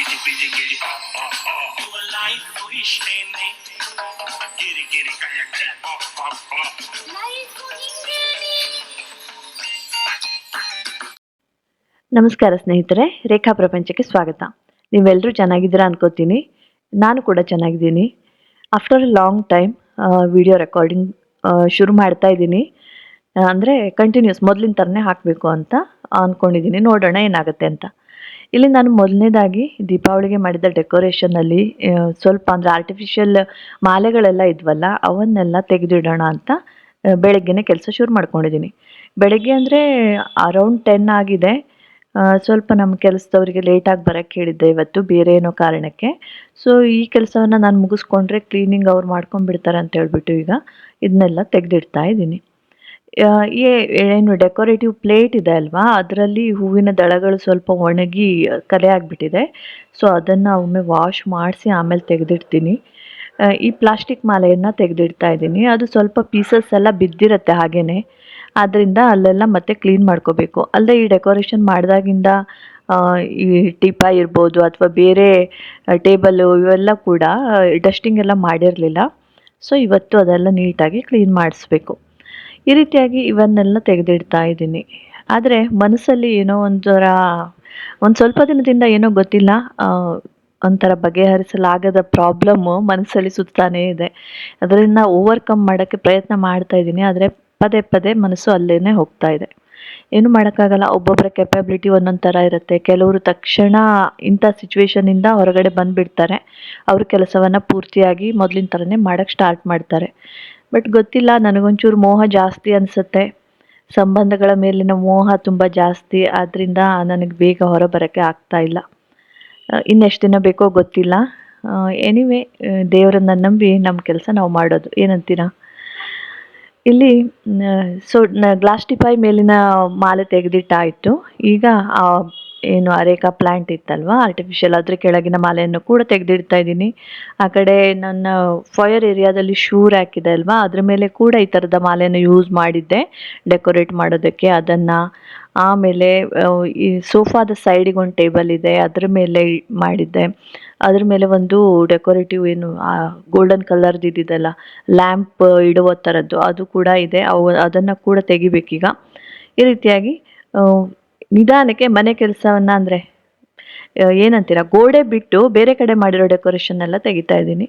ಆ ಆ ಆ ಲೈಫ್ ಇಷ್ಟೇನೆ ಗಿರಿ ಗಿರಿ ಕಯಕ್ಕೆ ಆ ಆ ಆ ನಮಸ್ಕಾರ ಸ್ನೇಹಿತರೆ, ರೇಖಾ ಪ್ರಪಂಚಕ್ಕೆ ಸ್ವಾಗತ. ನೀವೆಲ್ಲರೂ ಚೆನ್ನಾಗಿದ್ದೀರಾ ಅನ್ಕೋತೀನಿ. ನಾನು ಕೂಡ ಚೆನ್ನಾಗಿದ್ದೀನಿ. After a long time video recording ಶುರು ಮಾಡ್ತಾ ಇದ್ದೀನಿ. ಅಂದರೆ ಕಂಟಿನ್ಯೂಸ್ ಮೊದಲಿನ ಥರನೇ ಹಾಕಬೇಕು ಅಂತ ಅಂದ್ಕೊಂಡಿದ್ದೀನಿ ನೋಡೋಣ ಏನಾಗುತ್ತೆ ಅಂತ. ಇಲ್ಲಿ ನಾನು ಮೊದಲನೇದಾಗಿ ದೀಪಾವಳಿಗೆ ಮಾಡಿದ ಡೆಕೋರೇಷನಲ್ಲಿ ಸ್ವಲ್ಪ ಅಂದರೆ ಆರ್ಟಿಫಿಷಿಯಲ್ ಮಾಲೆಗಳೆಲ್ಲ ಇದ್ವಲ್ಲ, ಅವನ್ನೆಲ್ಲ ತೆಗೆದಿಡೋಣ ಅಂತ ಬೆಳಗ್ಗೆನೇ ಕೆಲಸ ಶುರು ಮಾಡ್ಕೊಂಡಿದ್ದೀನಿ. ಬೆಳಗ್ಗೆ ಅಂದರೆ ಅರೌಂಡ್ ಟೆನ್ ಆಗಿದೆ. ಸ್ವಲ್ಪ ನಮ್ಮ ಕೆಲಸದವರಿಗೆ ಲೇಟಾಗಿ ಬರೋಕ್ಕೆ ಹೇಳಿದ್ದೆ ಇವತ್ತು, ಬೇರೆ ಏನೋ ಕಾರಣಕ್ಕೆ. ಸೊ ಈ ಕೆಲಸವನ್ನು ನಾನು ಮುಗಿಸ್ಕೊಂಡ್ರೆ ಕ್ಲೀನಿಂಗ್ ಅವ್ರು ಮಾಡ್ಕೊಂಡ್ಬಿಡ್ತಾರೆ ಅಂತ ಹೇಳ್ಬಿಟ್ಟು ಈಗ ಇದನ್ನೆಲ್ಲ ತೆಗೆದಿಡ್ತಾ ಇದ್ದೀನಿ. ಈ ಏನು ಡೆಕೋರೇಟಿವ್ ಪ್ಲೇಟ್ ಇದೆ ಅಲ್ವಾ? ಅದರಲ್ಲಿ ಹೂವಿನ ದಳಗಳು ಸ್ವಲ್ಪ ಒಣಗಿ ಕಲೆ ಆಗಿಬಿಟ್ಟಿದೆ. ಸೊ ಅದನ್ನು ಒಮ್ಮೆ ವಾಶ್ ಮಾಡಿಸಿ ಆಮೇಲೆ ತೆಗೆದಿಡ್ತೀನಿ. ಈ ಪ್ಲಾಸ್ಟಿಕ್ ಮಾಲೆಯನ್ನು ತೆಗೆದಿಡ್ತಾ ಇದ್ದೀನಿ. ಅದು ಸ್ವಲ್ಪ ಪೀಸಸ್ ಎಲ್ಲ ಬಿದ್ದಿರುತ್ತೆ ಹಾಗೇ ಆದ್ದರಿಂದ ಅಲ್ಲೆಲ್ಲ ಮತ್ತೆ ಕ್ಲೀನ್ ಮಾಡ್ಕೋಬೇಕು. ಅಲ್ಲದೆ ಈ ಡೆಕೋರೇಷನ್ ಮಾಡಿದಾಗಿಂದ ಈ ಟಿಪ ಇರ್ಬೋದು ಅಥವಾ ಬೇರೆ ಟೇಬಲು ಇವೆಲ್ಲ ಕೂಡ ಡಸ್ಟಿಂಗ್ ಎಲ್ಲ ಮಾಡಿರಲಿಲ್ಲ. ಸೊ ಇವತ್ತು ಅದೆಲ್ಲ ನೀಟಾಗಿ ಕ್ಲೀನ್ ಮಾಡಿಸ್ಬೇಕು. ಈ ರೀತಿಯಾಗಿ ಇವನ್ನೆಲ್ಲ ತೆಗೆದಿಡ್ತಾ ಇದ್ದೀನಿ. ಆದರೆ ಮನಸ್ಸಲ್ಲಿ ಏನೋ ಒಂಥರ, ಒಂದು ಸ್ವಲ್ಪ ದಿನದಿಂದ ಏನೋ ಗೊತ್ತಿಲ್ಲ ಒಂಥರ ಬಗೆಹರಿಸಲಾಗದ ಪ್ರಾಬ್ಲಮ್ಮು ಮನಸ್ಸಲ್ಲಿ ಸುತ್ತಾನೇ ಇದೆ. ಅದರಿಂದ ಓವರ್ಕಮ್ ಮಾಡೋಕ್ಕೆ ಪ್ರಯತ್ನ ಮಾಡ್ತಾ ಇದ್ದೀನಿ, ಆದರೆ ಪದೇ ಪದೇ ಮನಸ್ಸು ಅಲ್ಲೇ ಹೋಗ್ತಾ ಇದೆ. ಏನು ಮಾಡೋಕ್ಕಾಗಲ್ಲ ಒಬ್ಬೊಬ್ಬರ ಕೆಪಬಿಲಿಟಿ ಒಂದೊಂದು ಥರ ಇರುತ್ತೆ. ಕೆಲವರು ತಕ್ಷಣ ಇಂಥ ಸಿಚುವೇಶನಿಂದ ಹೊರಗಡೆ ಬಂದುಬಿಡ್ತಾರೆ. ಅವ್ರ ಕೆಲಸವನ್ನು ಪೂರ್ತಿಯಾಗಿ ಮೊದಲಿನ ಥರನೇ ಮಾಡೋಕ್ಕೆ ಸ್ಟಾರ್ಟ್ ಮಾಡ್ತಾರೆ. ಬಟ್ ಗೊತ್ತಿಲ್ಲ, ನನಗೊಂಚೂರು ಮೋಹ ಜಾಸ್ತಿ ಅನಿಸುತ್ತೆ. ಸಂಬಂಧಗಳ ಮೇಲಿನ ಮೋಹ ತುಂಬ ಜಾಸ್ತಿ ಆದ್ದರಿಂದ ನನಗೆ ಬೇಗ ಹೊರ ಬರೋಕ್ಕೆ ಆಗ್ತಾ ಇಲ್ಲ. ಇನ್ನೆಷ್ಟು ದಿನ ಬೇಕೋ ಗೊತ್ತಿಲ್ಲ. ಎನಿವೆ ದೇವರನ್ನ ನಂಬಿ ನಮ್ಮ ಕೆಲಸ ನಾವು ಮಾಡೋದು. ಏನಂತೀರಾ? ಇಲ್ಲಿ ಸೊ ಗ್ಲಾಸ್ ಮೇಲಿನ ಮಾಲೆ ತೆಗೆದಿಟ್ಟಾಯಿತು. ಈಗ ಆ ಏನು ಅರೇಕಾ ಪ್ಲ್ಯಾಂಟ್ ಇತ್ತಲ್ವಾ? ಆರ್ಟಿಫಿಷಿಯಲ್ ಅದ್ರ ಕೆಳಗಿನ ಮಾಲೆಯನ್ನು ಕೂಡ ತೆಗೆದಿಡ್ತಾ ಇದ್ದೀನಿ. ಆ ಕಡೆ ನನ್ನ ಫಯರ್ ಏರಿಯಾದಲ್ಲಿ ಶೂ ರ್ಯಾಕ್ ಇದೆ ಅಲ್ವಾ? ಅದ್ರ ಮೇಲೆ ಕೂಡ ಈ ಥರದ ಮಾಲೆಯನ್ನು ಯೂಸ್ ಮಾಡಿದ್ದೆ ಡೆಕೋರೇಟ್ ಮಾಡೋದಕ್ಕೆ. ಅದನ್ನು ಆಮೇಲೆ ಈ ಸೋಫಾದ ಸೈಡಿಗೆ ಒಂದು ಟೇಬಲ್ ಇದೆ, ಅದ್ರ ಮೇಲೆ ಮಾಡಿದ್ದೆ. ಅದ್ರ ಮೇಲೆ ಒಂದು ಡೆಕೋರೇಟಿವ್ ಏನು ಗೋಲ್ಡನ್ ಕಲರ್ದು ಇದ್ದಿದ್ದಲ್ಲ ಲ್ಯಾಂಪ್ ಇಡುವ ಥರದ್ದು ಅದು ಕೂಡ ಇದೆ. ಅವು, ಅದನ್ನು ಕೂಡ ತೆಗಿಬೇಕೀಗ. ಈ ರೀತಿಯಾಗಿ ನಿಧಾನಕ್ಕೆ ಮನೆ ಕೆಲಸವನ್ನ ಅಂದರೆ ಏನಂತೀರ, ಗೋಡೆ ಬಿಟ್ಟು ಬೇರೆ ಕಡೆ ಮಾಡಿರೋ ಡೆಕೋರೇಷನ್ ಎಲ್ಲ ತೆಗಿತಾ ಇದ್ದೀನಿ.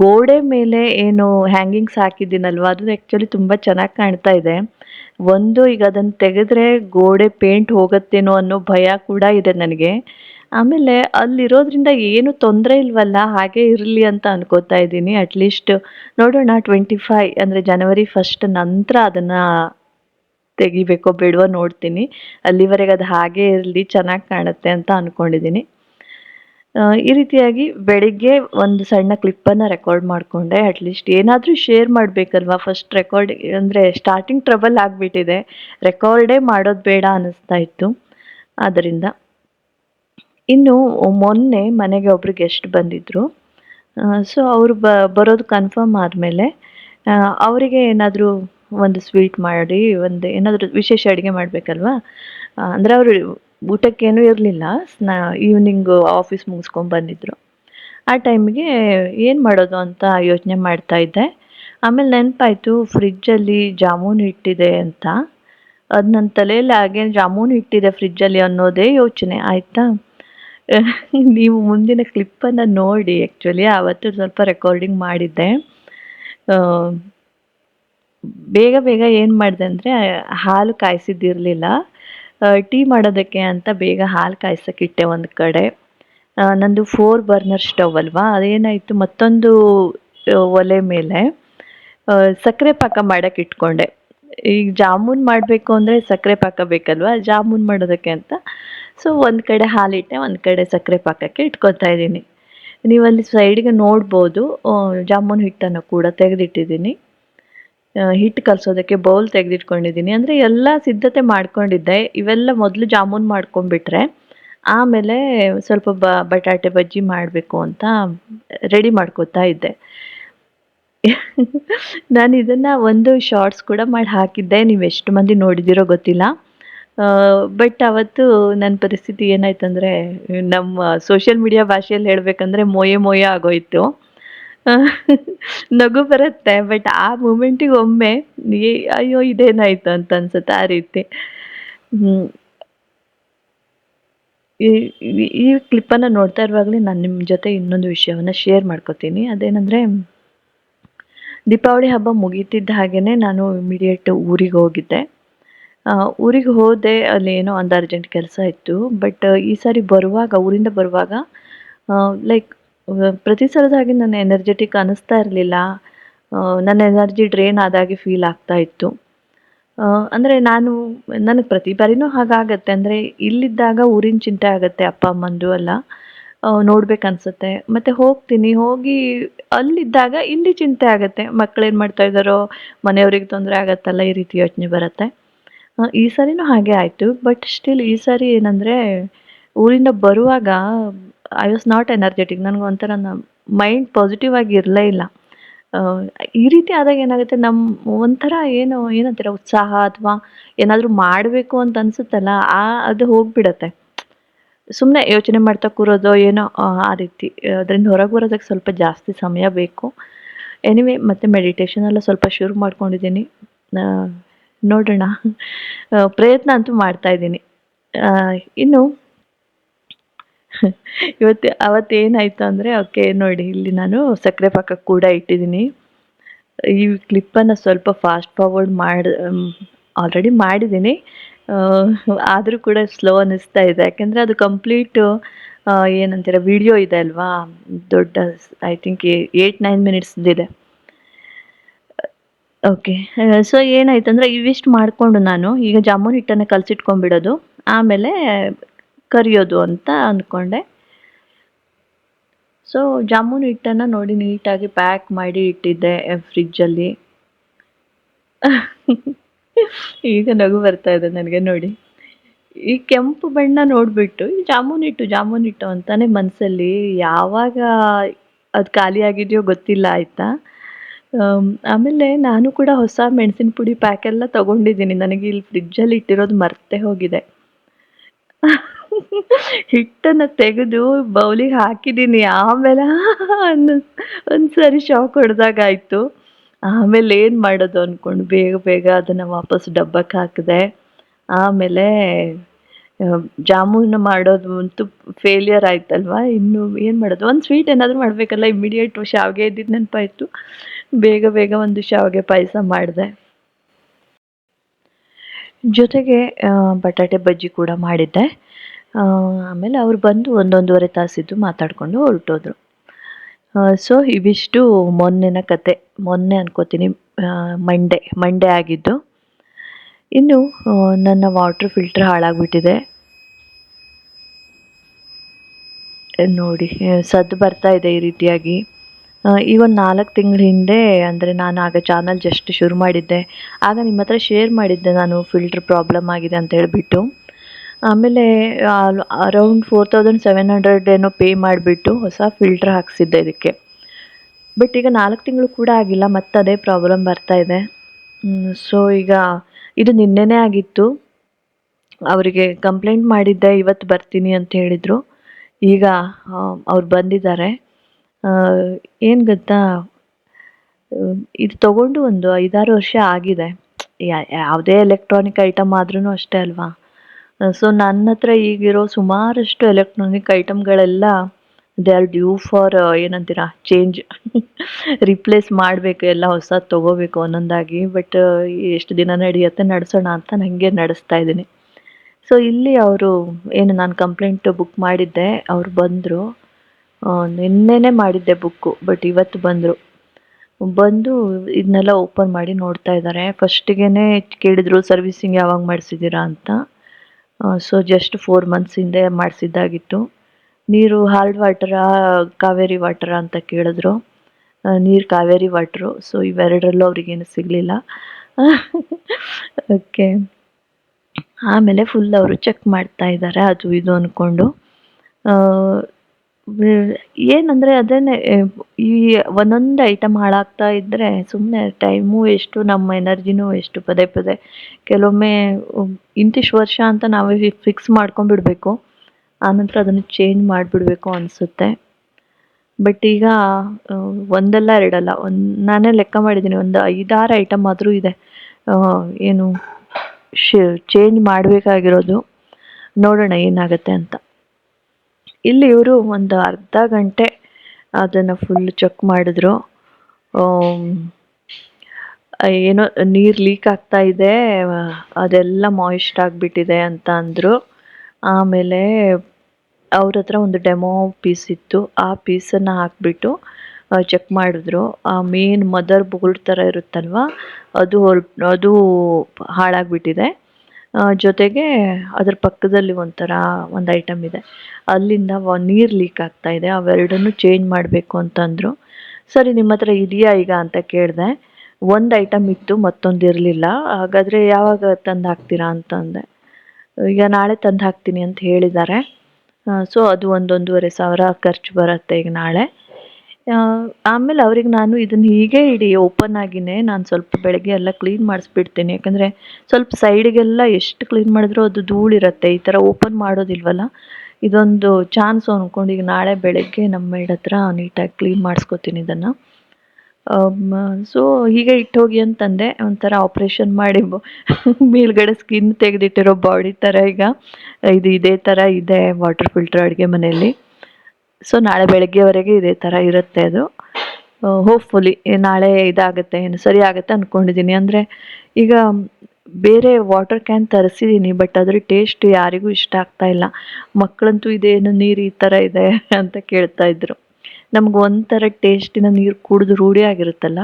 ಗೋಡೆ ಮೇಲೆ ಏನು ಹ್ಯಾಂಗಿಂಗ್ಸ್ ಹಾಕಿದ್ದೀನಲ್ವ, ಅದು ಆ್ಯಕ್ಚುಲಿ ತುಂಬ ಚೆನ್ನಾಗಿ ಕಾಣ್ತಾ ಇದೆ. ಒಂದು ಈಗ ಅದನ್ನು ತೆಗೆದ್ರೆ ಗೋಡೆ ಪೇಂಟ್ ಹೋಗುತ್ತೇನೋ ಅನ್ನೋ ಭಯ ಕೂಡ ಇದೆ ನನಗೆ. ಆಮೇಲೆ ಅಲ್ಲಿರೋದ್ರಿಂದ ಏನು ತೊಂದರೆ ಇಲ್ವಲ್ಲ, ಹಾಗೆ ಇರಲಿ ಅಂತ ಅನ್ಕೋತಾ ಇದ್ದೀನಿ. ಅಟ್ಲೀಸ್ಟ್ ನೋಡೋಣ ಟ್ವೆಂಟಿ ಫೈವ್ ಅಂದರೆ ಜನವರಿ ಫಸ್ಟ್ ನಂತರ ಅದನ್ನು ತೆಗಿಬೇಕೋ ಬೇಡವೋ ನೋಡ್ತೀನಿ. ಅಲ್ಲಿವರೆಗೆ ಅದು ಹಾಗೆ ಇರಲಿ, ಚೆನ್ನಾಗಿ ಕಾಣುತ್ತೆ ಅಂತ ಅಂದ್ಕೊಂಡಿದ್ದೀನಿ ಈ ರೀತಿಯಾಗಿ ಬೆಳಿಗ್ಗೆ ಒಂದು ಸಣ್ಣ ಕ್ಲಿಪ್ಪನ್ನು ರೆಕಾರ್ಡ್ ಮಾಡಿಕೊಂಡೆ. ಅಟ್ಲೀಸ್ಟ್ ಏನಾದರೂ ಶೇರ್ ಮಾಡಬೇಕಲ್ವಾ? ಫಸ್ಟ್ ರೆಕಾರ್ಡ್ ಅಂದರೆ ಸ್ಟಾರ್ಟಿಂಗ್ ಟ್ರಬಲ್ ಆಗಿಬಿಟ್ಟಿದೆ. ರೆಕಾರ್ಡೇ ಮಾಡೋದು ಬೇಡ ಅನ್ನಿಸ್ತಾ ಇತ್ತು. ಆದ್ದರಿಂದ ಇನ್ನು ಮೊನ್ನೆ ಮನೆಗೆ ಒಬ್ರು ಗೆಸ್ಟ್ ಬಂದಿದ್ದರು ಸೊ ಅವರು ಬರೋದು ಕನ್ಫರ್ಮ್ ಆದಮೇಲೆ ಅವರಿಗೆ ಏನಾದರೂ ಒಂದು ಸ್ವೀಟ್ ಮಾಡಿ, ಒಂದು ಏನಾದರೂ ವಿಶೇಷ ಅಡುಗೆ ಮಾಡಬೇಕಲ್ವಾ? ಅಂದರೆ ಅವರು ಊಟಕ್ಕೇನೂ ಇರಲಿಲ್ಲ. ಸ್ನಾ ಈವ್ನಿಂಗು ಆಫೀಸ್ ಮುಗಿಸ್ಕೊಂಡು ಬಂದಿದ್ದರು ಆ ಟೈಮಿಗೆ ಏನು ಮಾಡೋದು ಅಂತ ಯೋಚನೆ ಮಾಡ್ತಾ ಇದ್ದೆ. ಆಮೇಲೆ ನೆನಪಾಯಿತು ಫ್ರಿಜ್ಜಲ್ಲಿ ಜಾಮೂನ್ ಇಟ್ಟಿದೆ ಅಂತ. ಅದು ನನ್ನ ತಲೆಯಲ್ಲಿ ಹಾಗೆ ಜಾಮೂನ್ ಇಟ್ಟಿದೆ ಫ್ರಿಜ್ಜಲ್ಲಿ ಅನ್ನೋದೇ ಯೋಚನೆ, ಆಯಿತಾ? ನೀವು ಮುಂದಿನ ಕ್ಲಿಪ್ಪನ್ನು ನೋಡಿ ಆ್ಯಕ್ಚುಲಿ ಆವತ್ತು ಸ್ವಲ್ಪ ರೆಕಾರ್ಡಿಂಗ್ ಮಾಡಿದ್ದೆ. ಬೇಗ ಬೇಗ ಏನು ಮಾಡಿದೆ ಅಂದರೆ, ಹಾಲು ಕಾಯಿಸಿದ್ದಿರಲಿಲ್ಲ. ಟೀ ಮಾಡೋದಕ್ಕೆ ಅಂತ ಬೇಗ ಹಾಲು ಕಾಯಿಸೋಕ್ಕಿಟ್ಟೆ ಒಂದು ಕಡೆ. ನಂದು ಫೋರ್ ಬರ್ನರ್ ಸ್ಟವ್ ಅಲ್ವಾ, ಅದೇನಾಯಿತು ಮತ್ತೊಂದು ಒಲೆ ಮೇಲೆ ಸಕ್ಕರೆ ಪಾಕ ಮಾಡೋಕ್ಕೆ ಇಟ್ಕೊಂಡೆ. ಈಗ ಜಾಮೂನ್ ಮಾಡಬೇಕು ಅಂದರೆ ಸಕ್ಕರೆ ಪಾಕ ಬೇಕಲ್ವಾ, ಜಾಮೂನ್ ಮಾಡೋದಕ್ಕೆ ಅಂತ. ಸೊ ಒಂದು ಕಡೆ ಹಾಲಿಟ್ಟೆ ಒಂದು ಕಡೆ ಸಕ್ಕರೆ ಪಾಕಕ್ಕೆ ಇಟ್ಕೊತಾ ಇದ್ದೀನಿ. ನೀವಲ್ಲಿ ಸೈಡಿಗೆ ನೋಡ್ಬೋದು ಜಾಮೂನ್ ಹಿಟ್ಟನ್ನು ಕೂಡ ತೆಗೆದಿಟ್ಟಿದ್ದೀನಿ. ಹಿಟ್ಟು ಕಲಸೋದಕ್ಕೆ ಬೌಲ್ ತೆಗೆದಿಟ್ಕೊಂಡಿದ್ದೀನಿ. ಅಂದರೆ ಎಲ್ಲ ಸಿದ್ಧತೆ ಮಾಡ್ಕೊಂಡಿದ್ದೆ. ಇವೆಲ್ಲ ಮೊದಲು ಜಾಮೂನ್ ಮಾಡ್ಕೊಂಡ್ಬಿಟ್ರೆ, ಆಮೇಲೆ ಸ್ವಲ್ಪ ಬ, ಬಟಾಟೆ ಬಜ್ಜಿ ಮಾಡಬೇಕು ಅಂತ ರೆಡಿ ಮಾಡ್ಕೋತಾ ಇದ್ದೆ. ನಾನು ಇದನ್ನು ಒಂದು ಶಾರ್ಟ್ಸ್ ಕೂಡ ಮಾಡಿ ಹಾಕಿದ್ದೆ. ನೀವು ಎಷ್ಟು ಮಂದಿ ನೋಡಿದಿರೋ ಗೊತ್ತಿಲ್ಲ. ಬಟ್ ಅವತ್ತು ನನ್ನ ಪರಿಸ್ಥಿತಿ ಏನಾಯ್ತಂದರೆ, ನಮ್ಮ ಸೋಷಿಯಲ್ ಮೀಡಿಯಾ ಭಾಷೆಯಲ್ಲಿ ಹೇಳಬೇಕಂದ್ರೆ ಮೋಯೆ ಮೊಯೆ ಆಗೋಯಿತು. ನಗು ಬರುತ್ತೆ ಬಟ್ ಆ ಮೂಮೆಂಟಿಗೆ ಒಮ್ಮೆ ಅಯ್ಯೋ ಇದೇನಾಯ್ತು ಅಂತ ಅನ್ಸುತ್ತೆ ಆ ರೀತಿ. ಈ ಕ್ಲಿಪ್ಪನ್ನು ನೋಡ್ತಾ ಇರುವಾಗಲೇ ನಾನು ನಿಮ್ಮ ಜೊತೆ ಇನ್ನೊಂದು ವಿಷಯವನ್ನು ಶೇರ್ ಮಾಡ್ಕೋತೀನಿ. ಅದೇನೆಂದರೆ, ದೀಪಾವಳಿ ಹಬ್ಬ ಮುಗೀತಿದ್ದ ಹಾಗೆಯೇ ನಾನು ಇಮಿಡಿಯೇಟ್ ಊರಿಗೆ ಹೋಗಿದ್ದೆ. ಊರಿಗೆ ಹೋದೆ, ಅಲ್ಲಿ ಏನೋ ಒಂದು ಅರ್ಜೆಂಟ್ ಕೆಲಸ ಇತ್ತು ಬಟ್ ಈ ಸಾರಿ ಬರುವಾಗ, ಊರಿಂದ ಬರುವಾಗ ಲೈಕ್ ಪ್ರತಿ ಸಲದ ಹಾಗೆ ನನ್ನ ಎನರ್ಜೆಟಿಕ್ ಅನ್ನಿಸ್ತಾ ಇರಲಿಲ್ಲ. ನನ್ನ ಎನರ್ಜಿ ಡ್ರೈನ್ ಆದಾಗೆ ಫೀಲ್ ಆಗ್ತಾ ಇತ್ತು. ಅಂದರೆ ನಾನು ನನಗೆ ಪ್ರತಿ ಬಾರಿನೂ ಹಾಗಾಗತ್ತೆ. ಅಂದರೆ ಇಲ್ಲಿದ್ದಾಗ ಊರಿನ ಚಿಂತೆ ಆಗುತ್ತೆ, ಅಪ್ಪ, ಅಮ್ಮಂದು ಎಲ್ಲ ನೋಡ್ಬೇಕನ್ಸುತ್ತೆ ಮತ್ತು ಹೋಗ್ತೀನಿ. ಹೋಗಿ ಅಲ್ಲಿದ್ದಾಗ ಇಲ್ಲಿ ಚಿಂತೆ ಆಗುತ್ತೆ. ಮಕ್ಕಳೇನು ಮಾಡ್ತಾ ಇದ್ದಾರೋ, ಮನೆಯವ್ರಿಗೆ ತೊಂದರೆ ಆಗತ್ತಲ್ಲ, ಈ ರೀತಿ ಯೋಚನೆ ಬರುತ್ತೆ. ಈ ಸಾರಿನೂ ಹಾಗೆ ಆಯಿತು. ಬಟ್ ಸ್ಟಿಲ್ ಈ ಸಾರಿ ಏನಂದರೆ, ಊರಿಂದ ಬರುವಾಗ ಐ ವಾಸ್ ನಾಟ್ ಎನರ್ಜೆಟಿಕ್ ನನಗೆ ಒಂಥರ ಮೈಂಡ್ ಪಾಸಿಟಿವ್ ಆಗಿ ಇರಲೇ ಇಲ್ಲ. ಈ ರೀತಿ ಆದಾಗ ಏನಾಗುತ್ತೆ ನಮ್ಮ ಒಂಥರ ಏನು ಏನಂತಾರೆ ಉತ್ಸಾಹ ಅಥವಾ ಏನಾದರೂ ಮಾಡಬೇಕು ಅಂತ ಅನಿಸುತ್ತಲ್ಲ ಆ ಅದು ಹೋಗ್ಬಿಡತ್ತೆ. ಸುಮ್ಮನೆ ಯೋಚನೆ ಮಾಡ್ತಾ ಕೂರೋದು ಏನೋ ಆ, ರೀತಿ. ಅದರಿಂದ ಹೊರಗೆ ಬರೋದಕ್ಕೆ ಸ್ವಲ್ಪ ಜಾಸ್ತಿ ಸಮಯ ಬೇಕು. ಎನಿವೆ ಮತ್ತು ಮೆಡಿಟೇಷನ್ ಎಲ್ಲ ಸ್ವಲ್ಪ ಶುರು ಮಾಡ್ಕೊಂಡಿದ್ದೀನಿ. ನೋಡೋಣ. ಪ್ರಯತ್ನ ಅಂತೂ ಮಾಡ್ತಾ ಇದ್ದೀನಿ. ಇನ್ನು ಇವತ್ತು ಅವತ್ತೇನಾಯಿತು ಅಂದರೆ, ಓಕೆ, ನೋಡಿ, ಇಲ್ಲಿ ನಾನು ಸಕ್ಕರೆ ಪಾಕ ಕೂಡ ಇಟ್ಟಿದ್ದೀನಿ. ಈ ಕ್ಲಿಪ್ಪನ್ನು ಸ್ವಲ್ಪ ಫಾಸ್ಟ್ ಫಾರ್ವರ್ಡ್ ಮಾಡಿ ಆಲ್ರೆಡಿ ಮಾಡಿದ್ದೀನಿ. ಆದರೂ ಕೂಡ ಸ್ಲೋ ಅನ್ನಿಸ್ತಾ ಇದೆ. ಯಾಕೆಂದರೆ ಅದು ಕಂಪ್ಲೀಟು ಏನಂತೀರ ವಿಡಿಯೋ ಇದೆ ಅಲ್ವಾ? ದೊಡ್ಡ ಐ ಥಿಂಕ್ ಏಯ್ಟ್ ನೈನ್ ಮಿನಿಟ್ಸ್ದಿದೆ ಓಕೆ ಸೊ ಏನಾಯ್ತು ಅಂದರೆ, ಇವಿಷ್ಟು ಮಾಡಿಕೊಂಡು ನಾನು ಈಗ ಜಾಮೂನ್ ಹಿಟ್ಟನ್ನು ಕಲಸಿಟ್ಕೊಂಡ್ಬಿಡೋದು. ಆಮೇಲೆ ಕರಿಯೋದು ಅಂತ ಅಂದ್ಕೊಂಡೆ ಸೊ ಜಾಮೂನ್ ಹಿಟ್ಟನ್ನು ನೋಡಿ ನೀಟಾಗಿ ಪ್ಯಾಕ್ ಮಾಡಿ ಇಟ್ಟಿದ್ದೆ ಫ್ರಿಜ್ಜಲ್ಲಿ ಈಗ ನಗು ಬರ್ತಾ ಇದೆ ನನಗೆ ನೋಡಿ. ಈ ಕೆಂಪು ಬಣ್ಣ ನೋಡಿಬಿಟ್ಟು ಜಾಮೂನ್ ಹಿಟ್ಟು ಜಾಮೂನ್ ಹಿಟ್ಟು ಅಂತಾನೆ ಮನಸ್ಸಲ್ಲಿ ಯಾವಾಗ ಅದು ಖಾಲಿ ಆಗಿದೆಯೋ ಗೊತ್ತಿಲ್ಲ ಆಯಿತಾ? ಆಮೇಲೆ ನಾನು ಕೂಡ ಹೊಸ ಮೆಣಸಿನ ಪುಡಿ ಪ್ಯಾಕೆಲ್ಲ ತೊಗೊಂಡಿದ್ದೀನಿ. ನನಗೆ ಇಲ್ಲಿ ಫ್ರಿಜ್ಜಲ್ಲಿ ಇಟ್ಟಿರೋದು ಮರ್ತೇ ಹೋಗಿದೆ. ಹಿಟ್ಟನ್ನು ತೆಗೆದು ಬೌಲಿಗೆ ಹಾಕಿದ್ದೀನಿ. ಆಮೇಲೆ ಒಂದ್ಸರಿ ಒಂದು ಸರಿ ಶಾಕ್ ಆಮೇಲೆ ಏನು ಮಾಡೋದು ಅಂದ್ಕೊಂಡು ಬೇಗ ಬೇಗ ಅದನ್ನು ವಾಪಸ್ ಡಬ್ಬಕ್ಕೆ ಹಾಕಿದೆ. ಆಮೇಲೆ ಜಾಮೂನ್ ಮಾಡೋದು ಅಂತೂ ಫೇಲಿಯರ್ ಆಯ್ತಲ್ವಾ? ಇನ್ನು ಏನು ಮಾಡೋದು? ಒಂದು ಸ್ವೀಟ್ ಏನಾದರೂ ಮಾಡಬೇಕಲ್ಲ? ಇಮಿಡಿಯೇಟ್ ಶಾವಿಗೆ ಇದ್ದಿದ್ದು ನೆನಪಾಯಿತು. ಬೇಗ ಬೇಗ ಒಂದು ಶಾವಿಗೆ ಪಾಯಸ ಮಾಡಿದೆ. ಜೊತೆಗೆ ಬಟಾಟೆ ಬಜ್ಜಿ ಕೂಡ ಮಾಡಿದ್ದೆ. ಆಮೇಲೆ ಅವ್ರು ಬಂದು ಒಂದೊಂದೂವರೆ ತಾಸಿದ್ದು ಮಾತಾಡಿಕೊಂಡು ಹೊರಟೋದ್ರು. ಸೊ ಇವಿಷ್ಟು ಮೊನ್ನೆನ ಕತೆ. ಮೊನ್ನೆ ಅನ್ಕೋತೀನಿ ಮಂಡೇ ಮಂಡೇ ಆಗಿದ್ದು. ಇನ್ನು ನನ್ನ ವಾಟ್ರ್ ಫಿಲ್ಟರ್ ಹಾಳಾಗ್ಬಿಟ್ಟಿದೆ. ನೋಡಿ, ಸದ್ದು ಬರ್ತಾ ಇದೆ ಈ ರೀತಿಯಾಗಿ. ಈ ಒಂದು ನಾಲ್ಕು ತಿಂಗಳ ಹಿಂದೆ, ಅಂದರೆ ನಾನು ಆಗ ಚಾನಲ್ ಜಸ್ಟ್ ಶುರು ಮಾಡಿದ್ದೆ. ಆಗ ನಿಮ್ಮ ಹತ್ರ ಶೇರ್ ಮಾಡಿದ್ದೆ ನಾನು ಫಿಲ್ಟ್ರ್ ಪ್ರಾಬ್ಲಮ್ ಆಗಿದೆ ಅಂತ ಹೇಳಿಬಿಟ್ಟು. ಆಮೇಲೆ around four thousand seven hundred ಏನೋ ಪೇ ಮಾಡಿಬಿಟ್ಟು ಹೊಸ ಫಿಲ್ಟ್ರ್ ಹಾಕ್ಸಿದ್ದೆ ಇದಕ್ಕೆ. ಬಟ್ ಈಗ ನಾಲ್ಕು ತಿಂಗಳು ಕೂಡ ಆಗಿಲ್ಲ ಮತ್ತೆ ಅದೇ ಪ್ರಾಬ್ಲಮ್ ಬರ್ತಾ ಇದೆ. ಸೊ ಈಗ ಇದು ನಿನ್ನೆನೇ ಆಗಿತ್ತು. ಅವರಿಗೆ ಕಂಪ್ಲೇಂಟ್ ಮಾಡಿದ್ದೆ, ಇವತ್ತು ಬರ್ತೀನಿ ಅಂತ ಹೇಳಿದರು. ಈಗ ಅವ್ರು ಬಂದಿದ್ದಾರೆ. ಏನು ಗೊತ್ತಾ? ಇದು ತಗೊಂಡು ಒಂದು ಐದಾರು ವರ್ಷ ಆಗಿದೆ. ಯಾವುದೇ ಎಲೆಕ್ಟ್ರಾನಿಕ್ ಐಟಮ್ ಆದ್ರೂ ಅಷ್ಟೇ ಅಲ್ವಾ? ಸೊ ನನ್ನ ಹತ್ರ ಈಗಿರೋ ಸುಮಾರಷ್ಟು ಎಲೆಕ್ಟ್ರಾನಿಕ್ ಐಟಮ್ಗಳೆಲ್ಲ ದೇ ಆರ್ ಡ್ಯೂ ಫಾರ್ ಏನಂತೀರಾ ಚೇಂಜ್ ರಿಪ್ಲೇಸ್ ಮಾಡಬೇಕು, ಎಲ್ಲ ಹೊಸದು ತೊಗೋಬೇಕು ಒಂದೊಂದಾಗಿ ಬಟ್ ಎಷ್ಟು ದಿನ ನಡೆಯುತ್ತೆ, ನಡೆಸೋಣ ಅಂತ ನನಗೆ ನಡೆಸ್ತಾ ಇದ್ದೀನಿ. ಸೊ ಇಲ್ಲಿ ಅವರು, ಏನು ನಾನು ಕಂಪ್ಲೇಂಟ್ ಬುಕ್ ಮಾಡಿದ್ದೆ, ಅವ್ರು ಬಂದರು. ನಿನ್ನೆನೇ ಮಾಡಿದ್ದೆ ಬುಕ್ಕು ಬಟ್ ಇವತ್ತು ಬಂದರು. ಬಂದು ಇದನ್ನೆಲ್ಲ ಓಪನ್ ಮಾಡಿ ನೋಡ್ತಾ ಇದ್ದಾರೆ. ಫಸ್ಟಿಗೆ ಕೇಳಿದರು ಸರ್ವಿಸಿಂಗ್ ಯಾವಾಗ ಮಾಡಿಸಿದ್ದೀರಾ? ಅಂತ. ಸೊ ಜಸ್ಟ್ ಫೋರ್ ಮಂತ್ಸ್ ಹಿಂದೆ ಮಾಡಿಸಿದ್ದಾಗಿತ್ತು. ನೀರು ಹಾರ್ಡ್ ವಾಟರಾ ಕಾವೇರಿ ವಾಟರ ಅಂತ ಕೇಳಿದ್ರು. ನೀರು ಕಾವೇರಿ ವಾಟ್ರು ಸೊ ಇವೆರಡರಲ್ಲೂ ಅವ್ರಿಗೇನು ಸಿಗಲಿಲ್ಲ. ಓಕೆ ಆಮೇಲೆ ಫುಲ್ ಅವರು ಚೆಕ್ ಮಾಡ್ತಾ ಇದ್ದಾರೆ ಅದು ಇದು ಅಂದ್ಕೊಂಡು ಏನಂದರೆ ಅದನ್ನೇ ಈ ಒಂದೊಂದು ಐಟಮ್ ಹಾಳಾಗ್ತಾ ಇದ್ದರೆ ಸುಮ್ಮನೆ ಟೈಮು ಎಷ್ಟು, ನಮ್ಮ ಎನರ್ಜಿನೂ ಎಷ್ಟು, ಪದೇ ಪದೇ. ಕೆಲವೊಮ್ಮೆ ಇಂತಿಷ್ಟು ವರ್ಷ ಅಂತ ನಾವೇ ಫಿಕ್ಸ್ ಮಾಡ್ಕೊಂಡ್ಬಿಡ್ಬೇಕು. ಆನಂತರ ಅದನ್ನು ಚೇಂಜ್ ಮಾಡಿಬಿಡ್ಬೇಕು ಅನಿಸುತ್ತೆ. ಬಟ್ ಈಗ ಒಂದಲ್ಲ, ಎರಡಲ್ಲ, ಒಂದು, ನಾನೇ ಲೆಕ್ಕ ಮಾಡಿದ್ದೀನಿ, ಒಂದು ಐದಾರು ಐಟಮ್ ಆದರೂ ಇದೆ. ಏನು, ಶ್ ಚೇಂಜ್ ಮಾಡಬೇಕಾಗಿರೋದು. ನೋಡೋಣ ಏನಾಗುತ್ತೆ ಅಂತ. ಇಲ್ಲಿ ಇವರು ಒಂದು ಅರ್ಧ ಗಂಟೆ ಅದನ್ನು ಫುಲ್ ಚೆಕ್ ಮಾಡಿದ್ರು. ಏನೋ ನೀರು ಲೀಕ್ ಆಗ್ತಾ ಇದೆ, ಅದೆಲ್ಲ ಮಾಯಿಸ್ಟ್ ಆಗಿಬಿಟ್ಟಿದೆ ಅಂತ ಅಂದರು. ಆಮೇಲೆ ಅವ್ರ ಹತ್ರ ಒಂದು ಡೆಮೋ ಪೀಸ್ ಇತ್ತು, ಆ ಪೀಸನ್ನು ಹಾಕ್ಬಿಟ್ಟು ಚೆಕ್ ಮಾಡಿದ್ರು. ಆ ಮೇನ್ ಮದರ್ ಬೋರ್ಡ್ ಥರ ಇರುತ್ತಲ್ವ, ಅದು ಅದು ಹಾಳಾಗಿಬಿಟ್ಟಿದೆ. ಜೊತೆಗೆ ಅದ್ರ ಪಕ್ಕದಲ್ಲಿ ಒಂಥರ ಒಂದು ಐಟಮ್ ಇದೆ. ಅಲ್ಲಿಂದ ನೀರು ಲೀಕ್ ಆಗ್ತಾ ಇದೆ. ಅವೆರಡನ್ನು ಚೇಂಜ್ ಮಾಡಬೇಕು ಅಂತಂದರು. ಸರಿ, ನಿಮ್ಮ ಹತ್ರ ಇದೆಯಾ ಈಗ ಅಂತ ಕೇಳಿದೆ. ಒಂದು ಐಟಮ್ ಇತ್ತು, ಮತ್ತೊಂದು ಇರಲಿಲ್ಲ. ಹಾಗಾದರೆ ಯಾವಾಗ ತಂದು ಹಾಕ್ತೀರಾ ಅಂತಂದೆ. ಈಗ ನಾಳೆ ತಂದು ಹಾಕ್ತೀನಿ ಅಂತ ಹೇಳಿದ್ದಾರೆ. ಸೊ ಅದು ಒಂದೊಂದೂವರೆ ಸಾವಿರ ಖರ್ಚು ಬರುತ್ತೆ ಈಗ ನಾಳೆ. ಆಮೇಲೆ ಅವ್ರಿಗೆ ನಾನು ಇದನ್ನು ಹೀಗೆ ಇಡಿ ಓಪನ್ ಆಗಿನೇ ನಾನು ಸ್ವಲ್ಪ ಬೆಳಗ್ಗೆ ಎಲ್ಲ ಕ್ಲೀನ್ ಮಾಡಿಸ್ಬಿಡ್ತೀನಿ. ಯಾಕಂದರೆ ಸ್ವಲ್ಪ ಸೈಡಿಗೆಲ್ಲ ಎಷ್ಟು ಕ್ಲೀನ್ ಮಾಡಿದ್ರೂ ಅದು ಧೂಳಿರುತ್ತೆ. ಈ ಥರ ಓಪನ್ ಮಾಡೋದಿಲ್ವಲ್ಲ? ಇದೊಂದು ಚಾನ್ಸ್ ಅಂದ್ಕೊಂಡು ಈಗ ನಾಳೆ ಬೆಳಗ್ಗೆ ನಮ್ಮ ಮೇಡ್ ಹತ್ರ ನೀಟಾಗಿ ಕ್ಲೀನ್ ಮಾಡಿಸ್ಕೋತೀನಿ ಇದನ್ನು. ಸೊ ಹೀಗೆ ಇಟ್ಟು ಹೋಗಿ ಅಂತಂದೆ. ಒಂಥರ ಆಪ್ರೇಷನ್ ಮಾಡಿ ಮೇಲ್ಗಡೆ ಸ್ಕಿನ್ ತೆಗೆದಿಟ್ಟಿರೋ ಬಾಡಿ ಥರ ಈಗ. ಇದು ಇದೇ ಥರ ಇದೆ ವಾಟರ್ ಫಿಲ್ಟರ್ ಅಡುಗೆ ಮನೆಯಲ್ಲಿ. ಸೊ ನಾಳೆ ಬೆಳಗ್ಗೆವರೆಗೆ ಇದೇ ಥರ ಇರುತ್ತೆ ಅದು. ಹೋಪ್ಫುಲಿ ನಾಳೆ ಇದಾಗುತ್ತೆ ಏನು ಸರಿ ಆಗುತ್ತೆ ಅಂದ್ಕೊಂಡಿದ್ದೀನಿ ಅಂದರೆ, ಈಗ ಬೇರೆ ವಾಟರ್ ಕ್ಯಾನ್ ತರಿಸಿದ್ದೀನಿ ಬಟ್ ಅದ್ರ ಟೇಸ್ಟ್ ಯಾರಿಗೂ ಇಷ್ಟ ಆಗ್ತಾ ಇಲ್ಲ. ಮಕ್ಕಳಂತೂ ಇದೇನು ನೀರು ಈ ಥರ ಇದೆ ಅಂತ ಕೇಳ್ತಾ ಇದ್ರು. ನಮ್ಗೆ ಒಂಥರ ಟೇಸ್ಟಿನ ನೀರು ಕುಡಿದು ರೂಢಿ ಆಗಿರುತ್ತಲ್ಲ,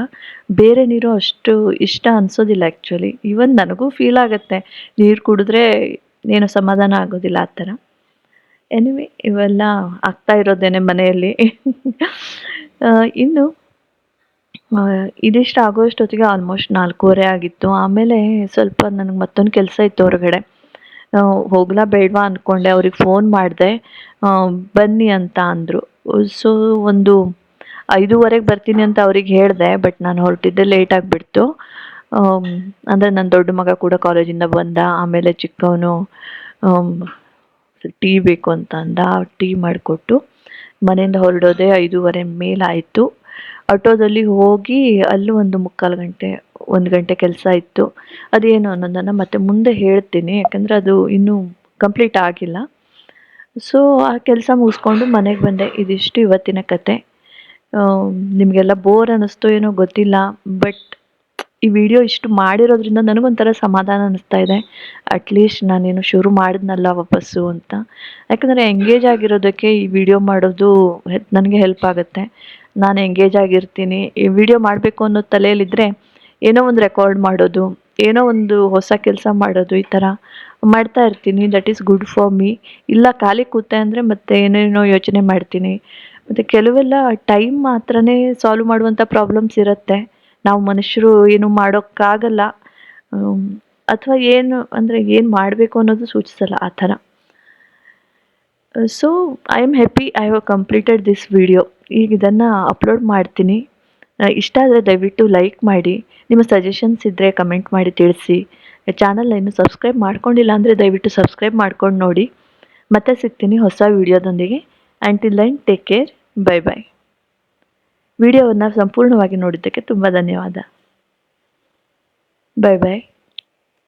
ಬೇರೆ ನೀರು ಅಷ್ಟು ಇಷ್ಟ ಅನಿಸೋದಿಲ್ಲ ಆ್ಯಕ್ಚುಲಿ ಈವನ್ ನನಗೂ ಫೀಲ್ ಆಗುತ್ತೆ. ನೀರು ಕುಡಿದ್ರೆ ಏನೋ ಸಮಾಧಾನ ಆಗೋದಿಲ್ಲ ಆ ಥರ ಎನಿವೆ ಇವೆಲ್ಲ ಆಗ್ತಾ ಇರೋದೇನೆ ಮನೆಯಲ್ಲಿ. ಇನ್ನು ಇದಿಷ್ಟು ಆಗೋಷ್ಟೊತ್ತಿಗೆ ಆಲ್ಮೋಸ್ಟ್ ನಾಲ್ಕೂವರೆ ಆಗಿತ್ತು. ಆಮೇಲೆ ಸ್ವಲ್ಪ ನನಗೆ ಮತ್ತೊಂದು ಕೆಲಸ ಇತ್ತು ಹೊರಗಡೆ. ಹೋಗ್ಲಾ ಬೇಡವಾ ಅಂದ್ಕೊಂಡೆ ಅವ್ರಿಗೆ ಫೋನ್ ಮಾಡಿದೆ. ಬನ್ನಿ ಅಂತ ಅಂದರು. ಸೊ ಒಂದು ಐದೂವರೆಗೆ ಬರ್ತೀನಿ ಅಂತ ಅವ್ರಿಗೆ ಹೇಳಿದೆ, ಬಟ್ ನಾನು ಹೊರಟಿದ್ದೆ ಲೇಟ್ ಆಗಿಬಿಡ್ತು. ಅಂದರೆ ನನ್ನ ದೊಡ್ಡ ಮಗ ಕೂಡ ಕಾಲೇಜಿಂದ ಬಂದ, ಆಮೇಲೆ ಚಿಕ್ಕವನು ಟೀ ಬೇಕು ಅಂತ ಅಂದ. ಟೀ ಮಾಡಿಕೊಟ್ಟು ಮನೆಯಿಂದ ಹೊರಡೋದೇ ಐದೂವರೆ ಮೇಲಾಯಿತು. ಆಟೋದಲ್ಲಿ ಹೋಗಿ ಅಲ್ಲೂ ಒಂದು ಮುಕ್ಕಾಲು ಗಂಟೆ, ಒಂದು ಗಂಟೆ ಕೆಲಸ ಇತ್ತು. ಅದೇನು ಅನ್ನೋದನ್ನು ಮತ್ತೆ ಮುಂದೆ ಹೇಳ್ತೀನಿ, ಯಾಕಂದರೆ ಅದು ಇನ್ನೂ ಕಂಪ್ಲೀಟ್ ಆಗಿಲ್ಲ. ಸೊ ಆ ಕೆಲಸ ಮುಗಿಸ್ಕೊಂಡು ಮನೆಗೆ ಬಂದೆ. ಇದಿಷ್ಟು ಇವತ್ತಿನ ಕತೆ. ನಿಮಗೆಲ್ಲ ಬೋರ್ ಅನ್ನಿಸ್ತೋ ಏನೋ ಗೊತ್ತಿಲ್ಲ ಬಟ್ ಈ ವಿಡಿಯೋ ಇಷ್ಟು ಮಾಡಿರೋದ್ರಿಂದ ನನಗೊಂಥರ ಸಮಾಧಾನ ಅನ್ನಿಸ್ತಾ ಇದೆ. ಅಟ್ಲೀಸ್ಟ್ ನಾನೇನು ಶುರು ಮಾಡಿದ್ನಲ್ಲ ವಾಪಸ್ಸು ಅಂತ. ಯಾಕಂದರೆ ಎಂಗೇಜ್ ಆಗಿರೋದಕ್ಕೆ ಈ ವಿಡಿಯೋ ಮಾಡೋದು ನನಗೆ ಹೆಲ್ಪ್ ಆಗುತ್ತೆ. ನಾನು ಎಂಗೇಜ್ ಆಗಿರ್ತೀನಿ. ಈ ವಿಡಿಯೋ ಮಾಡಬೇಕು ಅನ್ನೋ ತಲೆಯಲ್ಲಿದ್ದರೆ ಏನೋ ಒಂದು ರೆಕಾರ್ಡ್ ಮಾಡೋದು, ಏನೋ ಒಂದು ಹೊಸ ಕೆಲಸ ಮಾಡೋದು ಈ ಥರ ಮಾಡ್ತಾ ಇರ್ತೀನಿ. That is good for me ಇಲ್ಲ ಖಾಲಿ ಕೂತೆ ಅಂದರೆ ಮತ್ತೆ ಏನೇನೋ ಯೋಚನೆ ಮಾಡ್ತೀನಿ. ಮತ್ತು ಕೆಲವೆಲ್ಲ ಟೈಮ್ ಮಾತ್ರನೇ ಸಾಲ್ವ್ ಮಾಡುವಂಥ ಪ್ರಾಬ್ಲಮ್ಸ್ ಇರುತ್ತೆ. ನಾವು ಮನುಷ್ಯರು ಏನು ಮಾಡೋಕ್ಕಾಗಲ್ಲ. ಅಥವಾ ಏನು ಅಂದರೆ ಏನು ಮಾಡಬೇಕು ಅನ್ನೋದು ಸೂಚಿಸಲ್ಲ ಆ ಥರ. So I am happy I have completed this video ಈಗ ಇದನ್ನು ಅಪ್ಲೋಡ್ ಮಾಡ್ತೀನಿ. ಇಷ್ಟ ಆದರೆ ದಯವಿಟ್ಟು ಲೈಕ್ ಮಾಡಿ. ನಿಮ್ಮ ಸಜೆಷನ್ಸ್ ಇದ್ದರೆ ಕಮೆಂಟ್ ಮಾಡಿ ತಿಳಿಸಿ. ಚಾನಲ್ ಇನ್ನು ಸಬ್ಸ್ಕ್ರೈಬ್ ಮಾಡ್ಕೊಂಡಿಲ್ಲ ಅಂದರೆ ದಯವಿಟ್ಟು ಸಬ್ಸ್ಕ್ರೈಬ್ ಮಾಡ್ಕೊಂಡು ನೋಡಿ. ಮತ್ತೆ ಸಿಗ್ತೀನಿ ಹೊಸ ವಿಡಿಯೋದೊಂದಿಗೆ until line take care bye bye ವಿಡಿಯೋವನ್ನು ಸಂಪೂರ್ಣವಾಗಿ ನೋಡಿದ್ದಕ್ಕೆ ತುಂಬ ಧನ್ಯವಾದ. Bye bye